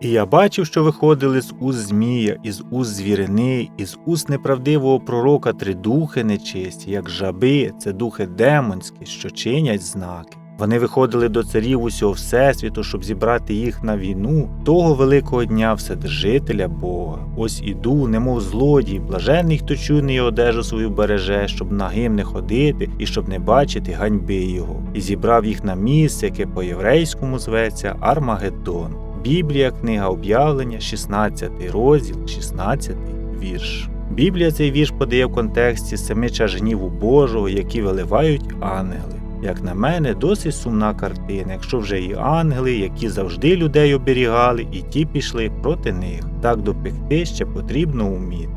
І я бачив, що виходили з уст Змія, із уст звірини, із уст неправдивого пророка три духи нечисті, як жаби, це духи демонські, що чинять знаки. Вони виходили до царів усього Всесвіту, щоб зібрати їх на війну того великого дня Вседержителя Бога. Ось іду, немов злодій, блаженний, хто чуйний одежу свою береже, щоб нагим не ходити і щоб не бачити ганьби його, і зібрав їх на місце, яке по єврейському зветься Армагеддон. Біблія, книга об'явлення, 16 розділ, 16 вірш. Біблія цей вірш подає в контексті семи чаш гніву Божого, які виливають ангели. Як на мене, досить сумна картина, якщо вже і ангели, які завжди людей оберігали, і ті пішли проти них. Так допекти ще потрібно уміти.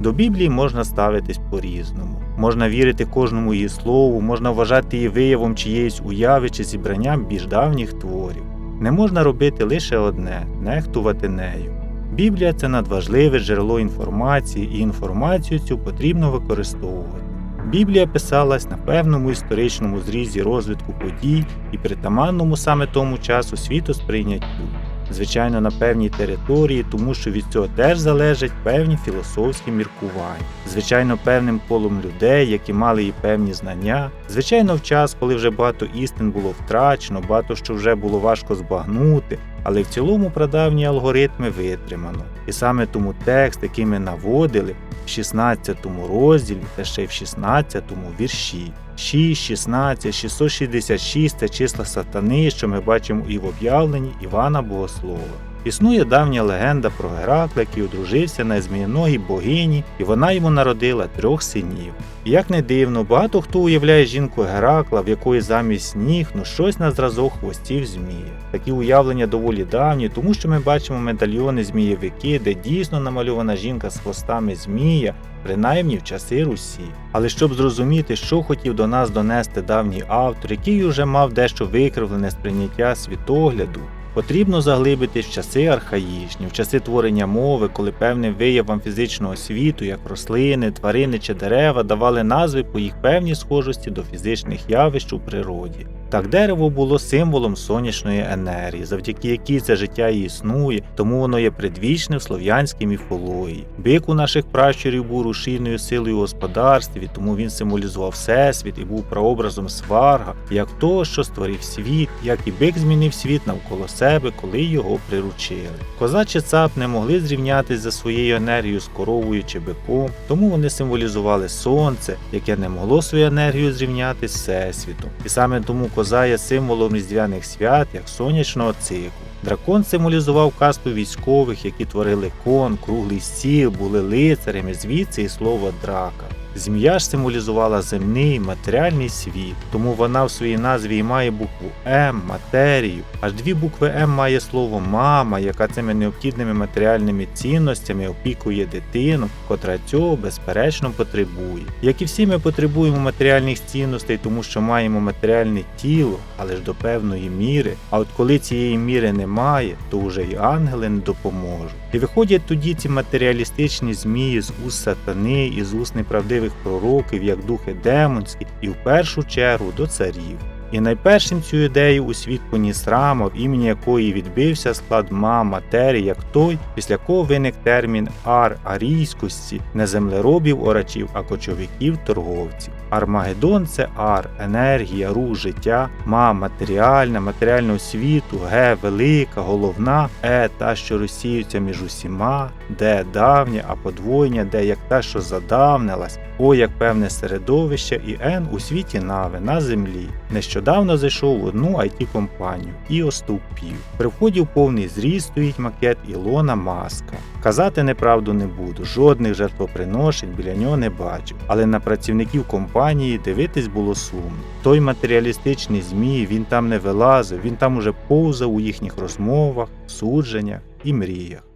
До Біблії можна ставитись по-різному. Можна вірити кожному її слову, можна вважати її виявом чиєїсь уяви чи зібранням більш давніх творів. Не можна робити лише одне нехтувати нею. Біблія це надважливе джерело інформації, і інформацію цю потрібно використовувати. Біблія писалась на певному історичному зрізі розвитку подій і притаманному саме тому часу світосприйняттю. Звичайно, на певній території, тому що від цього теж залежать певні філософські міркування, звичайно, певним колом людей, які мали і певні знання, звичайно, в час, коли вже багато істин було втрачено, багато що вже було важко збагнути, але в цілому прадавні алгоритми витримано. І саме тому текст, який ми наводили в 16 розділі та ще й в 16 вірші. 6, 16, 666 це числа сатани, що ми бачимо і в об'явленні Івана Богослова. Існує давня легенда про Геракла, який одружився на змієногій богині, і вона йому народила трьох синів. Як не дивно, багато хто уявляє жінку Геракла, в якої замість ніг ну щось на зразок хвостів змія. Такі уявлення доволі давні, тому що ми бачимо медальйони змієвики, де дійсно намальована жінка з хвостами змія, принаймні в часи Русі. Але щоб зрозуміти, що хотів до нас донести давній автор, який уже мав дещо викривлене сприйняття світогляду, Потрібно заглибитись в часи архаїчні, в часи творення мови, коли певним виявам фізичного світу, як рослини, тварини чи дерева, давали назви по їх певній схожості до фізичних явищ у природі. Так дерево було символом сонячної енергії, завдяки якій це життя і існує, тому воно є предвічне в слов'янській міфології. Бик у наших пращурів був рушійною силою у господарстві, тому він символізував всесвіт і був прообразом сварга, як того, що створив світ, як і бик змінив світ навколо себе, коли його приручили. Коза чи цап не могли зрівнятися за своєю енергією з коровою чи биком, тому вони символізували сонце, яке не могло свою енергію зрівняти з всесвітом. І саме тому коза є символом різдвяних свят, як сонячного циклу. Дракон символізував касту військових, які творили кон, круглий стіл, були лицарями, звідси і слово драка. Змія ж символізувала земний матеріальний світ, тому вона в своїй назві і має букву М, матерію. Аж дві букви М має слово мама, яка цими необхідними матеріальними цінностями опікує дитину, котра цього безперечно потребує. Як і всі ми потребуємо матеріальних цінностей, тому що маємо матеріальне тіло, але ж до певної міри. А от коли цієї міри немає, то вже й ангели не допоможуть. І виходять тоді ці матеріалістичні змії з уст сатани і з уст неправдивих пророків, як духи демонські, і в першу чергу до царів. І найпершим цю ідею у світ поніс рама, в імені якої відбився склад ма матерії, як той, після кого виник термін ар арійськості, не землеробів орачів, а кочовиків торговців. Армагеддон це ар, енергія, рух життя, ма матеріальна, матеріального світу, ге велика, головна, е та, що розсіюється між усіма, де давня, а подвоєння, де як та, що задавнилась, о, як певне середовище, і ен у світі нави на землі. Нещодавно зайшов в одну it компанію і оступів. При вході в повний зріст стоїть макет Ілона Маска. Казати неправду не буду, жодних жертвоприношень біля нього не бачив, але на працівників компанії дивитись було сумно. Той матеріалістичний змій він там не вилазив, він там уже повзав у їхніх розмовах, судженнях і мріях.